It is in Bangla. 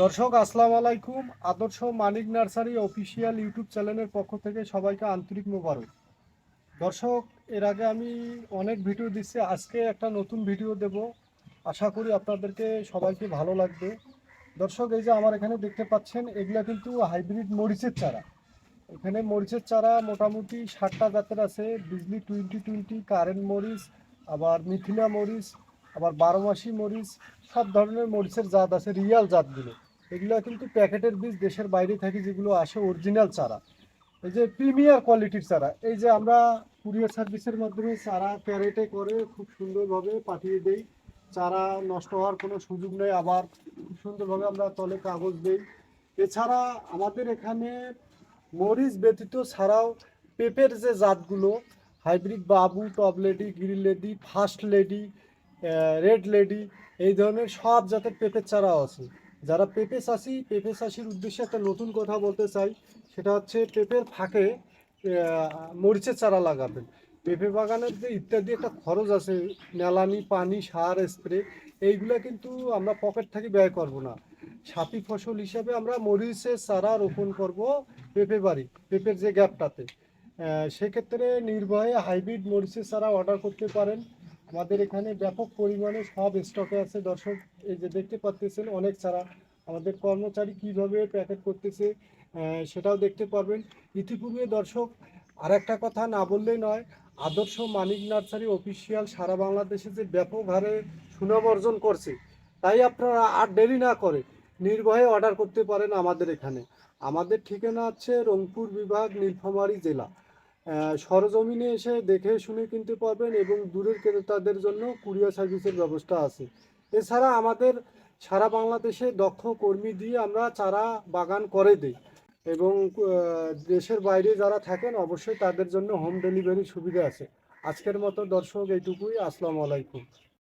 দর্শক, আসসালামু আলাইকুম। আদর্শ মানিক নার্সারি অফিসিয়াল ইউটিউব চ্যানেলের পক্ষ থেকে সবাইকে আন্তরিক মোবারক। দর্শক, এর আগে আমি অনেক ভিডিও দিচ্ছি, আজকে একটা নতুন ভিডিও দেব। আশা করি আপনাদেরকে সবাইকে ভালো লাগবে। দর্শক, এই যে আমার এখানে দেখতে পাচ্ছেন, এগুলা কিন্তু হাইব্রিড মরিচের চারা। এখানে মরিচের চারা মোটামুটি ষাটটা জাতের আছে। বিজলি টোয়েন্টি টোয়েন্টি, কারেন্ট মরিচ, আবার মিথিলা মরিচ আবার বারো মাসি মরিচ, সব ধরনের মরিচের জাত আছে, রিয়াল জাতগুলো। এগুলো কিন্তু প্যাকেটের বীজ দেশের বাইরে থেকে যেগুলো আসে অরিজিনাল চারা। এই যে প্রিমিয়ার কোয়ালিটির চারা, এই যে আমরা কুরিয়ার সার্ভিসের মাধ্যমে চারা ক্যারেটে করে খুব সুন্দরভাবে পাঠিয়ে দেই। চারা নষ্ট হওয়ার কোনো সুযোগ নেই, আবার খুব সুন্দরভাবে আমরা তলে কাগজ দেই। এছাড়া আমাদের এখানে মরিচ ব্যতীত ছাড়াও পেঁপের যে জাতগুলো, হাইব্রিড বাবু, top lady grill lady, first lady red lady এই ধরনের সব জাতের পেঁপের চারাও আছে। যারা পেঁপে চাষি পেঁপে চাষির উদ্দেশ্যে একটা নতুন কথা বলতে চাই, সেটা হচ্ছে পেঁপের ফাঁকে মরিচের চারা লাগাবেন পেঁপে বাগানের যে ইত্যাদি একটা খরচ আছে নেলানি পানি, সার স্প্রে এইগুলো কিন্তু আমরা পকেট থেকে ব্যয় করব না। সাথী ফসল হিসাবে আমরা মরিচের চারা রোপণ করব পেঁপে বাড়ি পেঁপের যে গ্যাপটাতে সেক্ষেত্রে নির্ভয়ে হাইব্রিড মরিচের চারা অর্ডার করতে পারেন। আমাদের এখানে ব্যাপক পরিমাণে সব স্টকে আছে। দর্শক, এই যে দেখতে পাচ্ছেন অনেক ছাড়া আমাদের কর্মচারী কীভাবে প্যাকেট করতেছে সেটাও দেখতে পারবেন। ইতিপূর্বে দর্শক আর একটা কথা না বললেই নয়, আদর্শ মানিক নার্সারি অফিসিয়াল সারা বাংলাদেশে যে ব্যাপক হারে সুনাম অর্জন করছে, তাই আপনারা আর দেরি না করে নির্ভয়ে অর্ডার করতে পারেন আমাদের এখানে। আমাদের ঠিকানা হচ্ছে রংপুর বিভাগ, নীলফামারী জেলা। সরজমিনে এসে দেখে শুনে কিনতে পারবেন এবং দূরের ক্রেতাদের জন্য কুরিয়ার সার্ভিসের ব্যবস্থা আছে। এছাড়া আমাদের সারা বাংলাদেশে দক্ষ কর্মী দিয়ে আমরা চারা বাগান করে দিই এবং দেশের বাইরে যারা থাকেন অবশ্যই তাদের জন্য হোম ডেলিভারির সুবিধা আছে। আজকের মতো দর্শক এইটুকুই। আসসালামু আলাইকুম।